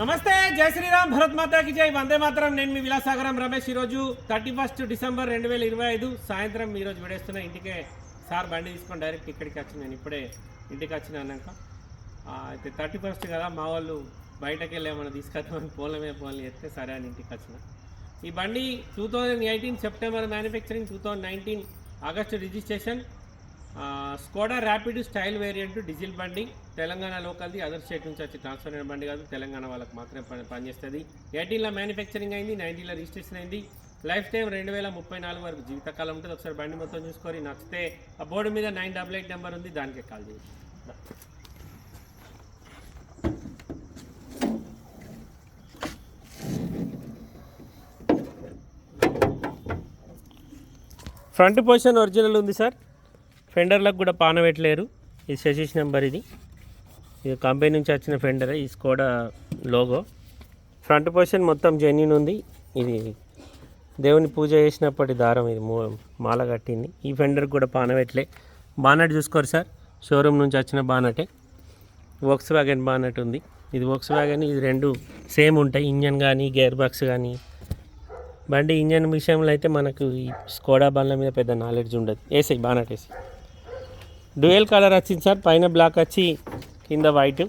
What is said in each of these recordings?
నమస్తే జై శ్రీరామ్ భరత్ మాతాకి జై. వందే మాత్రం. నేను మీ విలాసాగరం రమేష్. ఈరోజు థర్టీ ఫస్ట్ డిసెంబర్ రెండు వేల ఇరవై ఐదు సాయంత్రం ఈరోజు విడేస్తున్న ఇంటికే సార్ బండి తీసుకొని డైరెక్ట్ ఇక్కడికి వచ్చి నేను ఇప్పుడే ఇంటికి వచ్చిన అన్నాక అయితే థర్టీ ఫస్ట్ కదా మా వాళ్ళు బయటకు వెళ్ళామని ఏమైనా తీసుకొద్దామని పోలమే పోలని చెప్తే సరే అని ఇంటికి వచ్చిన. ఈ బండి two thousand eighteen September manufacturing two thousand nineteen August registration Skoda Rapid style variant diesel బండి. తెలంగాణ లోకల్ది అదర్ స్టేట్ నుంచి వచ్చి ట్రాన్స్ఫర్ అయిన బండి కాదు. తెలంగాణ వాళ్ళకి మాత్రమే పని పనిచేస్తుంది. ఎయిటీన్లో మ్యానుఫ్యాక్చరింగ్ అయింది నైన్టీన్లో రిజిస్ట్రేషన్ అయింది. లైఫ్ టైం రెండు వేల ముప్పై నాలుగు వరకు జీవితకాలం ఉంటుంది. ఒకసారి బండి మొత్తం చూసుకొని నచ్చితే ఆ బోర్డు మీద నైన్ డబల్ ఎయిట్ నెంబర్ ఉంది దానికే కాల్ చేయండి. ఫ్రంట్ పొజిషన్ ఒరిజినల్ ఉంది సార్ ఫెండర్లకు కూడా పాన పెట్టలేరు. ఇది సెసిస్ నెంబర్ ఇది. ఇది కంపెనీ నుంచి వచ్చిన ఫెండర్ ఈ స్కోడా లోగో. ఫ్రంట్ పొజిషన్ మొత్తం జెన్యున్ ఉంది. ఇది దేవుని పూజ చేసినప్పటి దారం ఇది మాల కట్టింది. ఈ ఫెండర్ కూడా పాన బానట్ చూసుకోరు సార్. షోరూమ్ నుంచి వచ్చిన బానటే. వోక్స్ వ్యాగన్ బానట్ ఉంది. ఇది వోక్స్ వ్యాగన్ ఇది రెండు సేమ్ ఉంటాయి. ఇంజన్ కానీ గేర్ బాక్స్ కానీ బండి ఇంజన్ విషయంలో అయితే మనకు ఈ స్కోడా బండ్ల మీద పెద్ద నాలెడ్జ్ ఉండదు. AC bonnet AC. Dual colour వచ్చింది సార్. పైన బ్లాక్ వచ్చి కింద వైట్.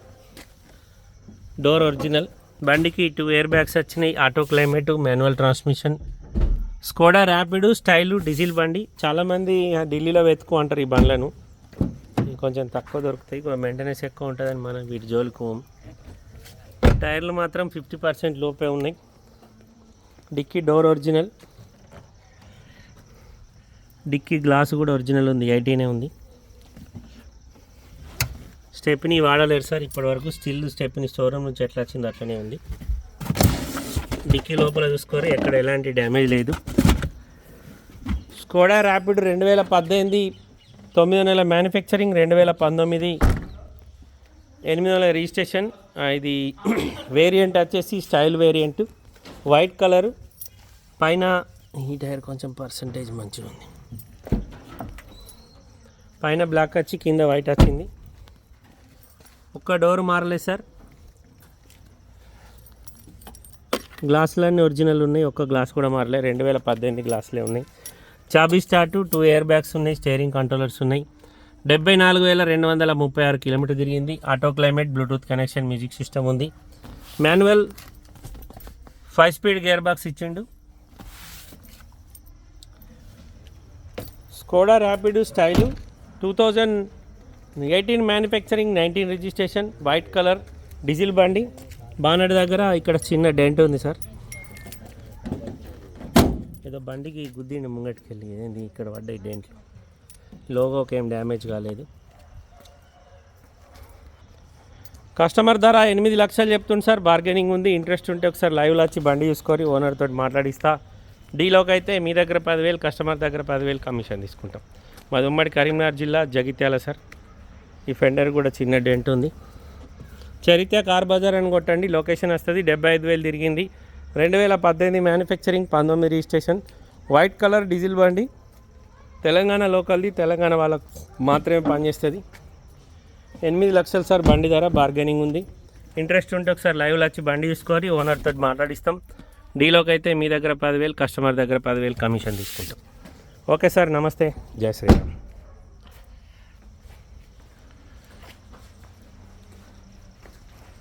Door original. బండికి టూ ఎయిర్ బ్యాగ్స్ వచ్చినాయి. Auto climate manual transmission. Skoda Rapid style diesel బండి. చాలామంది ఢిల్లీలో వెతుకు అంటారు ఈ బండ్లను. కొంచెం తక్కువ దొరుకుతాయి. మెయింటెనెన్స్ ఎక్కువ ఉంటుందని మనం వీటి జోలికి పోం. టైర్లు మాత్రం ఫిఫ్టీ పర్సెంట్ లోపే ఉన్నాయి. Dickey door original. Dickey glass కూడా ఒరిజినల్ ఉంది. ఎయిటీనే ఉంది. స్టెప్ని వాడలేరు సార్ ఇప్పటివరకు. స్టిల్ స్టెప్ని స్టోరూమ్ నుంచి ఎట్లా వచ్చింది అట్లనే ఉంది. డిక్కీ లోపల చూసుకోరు ఎక్కడ ఎలాంటి డ్యామేజ్ లేదు. స్కోడా ర్యాపిడ్ రెండు వేల పద్దెనిమిది తొమ్మిది నెలల మ్యానుఫ్యాక్చరింగ్ రెండు వేల పంతొమ్మిది ఎనిమిది వందల రిజిస్ట్రేషన్. ఇది వేరియంట్ వచ్చేసి స్టైల్ వేరియంట్. White colour. పైన ఈ టైర్ కొంచెం పర్సంటేజ్ మంచిగా ఉంది పైన బ్లాక్ వచ్చి కింద వైట్ వచ్చింది. ఒక్క డోర్ మారలేదు సార్. గ్లాసులన్నీ ఒరిజినల్ ఉన్నాయి ఒక్క గ్లాస్ కూడా మారలే. రెండు వేల పద్దెనిమిది గ్లాసులే ఉన్నాయి. చాబీ స్టార్ట్ టూ ఎయిర్ బ్యాగ్స్ ఉన్నాయి స్టేరింగ్ కంట్రోలర్స్ ఉన్నాయి. డెబ్బై నాలుగు వేల రెండు వందల ముప్పై ఆరు కిలోమీటర్ తిరిగింది. Auto climate bluetooth connection music system ఉంది. Manual five speed gear box ఇచ్చిండు. Skoda Rapid style two thousand eighteen manufacturing nineteen registration white colour diesel బండి. బానడి దగ్గర ఇక్కడ చిన్న డెంట్ ఉంది సార్ ఏదో బండికి గుద్దిండి ముంగటికి ఏంది ఇక్కడ పడ్డాయి డెంట్లు లోగోకి ఏం డ్యామేజ్ కాలేదు. కస్టమర్ ధర ఎనిమిది లక్షలు చెప్తుంది సార్ బార్గెనింగ్ ఉంది. ఇంట్రెస్ట్ ఉంటే ఒకసారి లైవ్లో వచ్చి బండి చూసుకొని ఓనర్ తోటి మాట్లాడిస్తా. డీలోకి అయితే మీ దగ్గర పదివేలు కస్టమర్ దగ్గర పదివేలు కమిషన్ తీసుకుంటాం. మాది ఉమ్మడి కరీంనగర్ జిల్లా జగిత్యాల సార్ ఈ ఫెండర్ కూడా చిన్న డెంట్ ఉంది. చరిత్ర కార్ బజార్ అని కొట్టండి లొకేషన్ వస్తుంది డెబ్బై ఐదు వేలు తిరిగింది. రెండు వేల పద్దెనిమిది మ్యానుఫ్యాక్చరింగ్ పంతొమ్మిది రిజిస్ట్రేషన్ వైట్ కలర్ డీజిల్ బండి తెలంగాణ లోకల్ది తెలంగాణ వాళ్ళకు మాత్రమే పనిచేస్తుంది. ఎనిమిది లక్షలు సార్ బండి ధర బార్గెనింగ్ ఉంది. ఇంట్రెస్ట్ ఉంటే ఒకసారి లైవ్లో వచ్చి బండి తీసుకొని ఓనర్తో మాట్లాడిస్తాం. డీలోకి అయితే మీ దగ్గర పదివేలు కస్టమర్ దగ్గర పదివేలు కమిషన్ తీసుకుంటాం. ఓకే సార్ నమస్తే. జై శ్రీరామ్.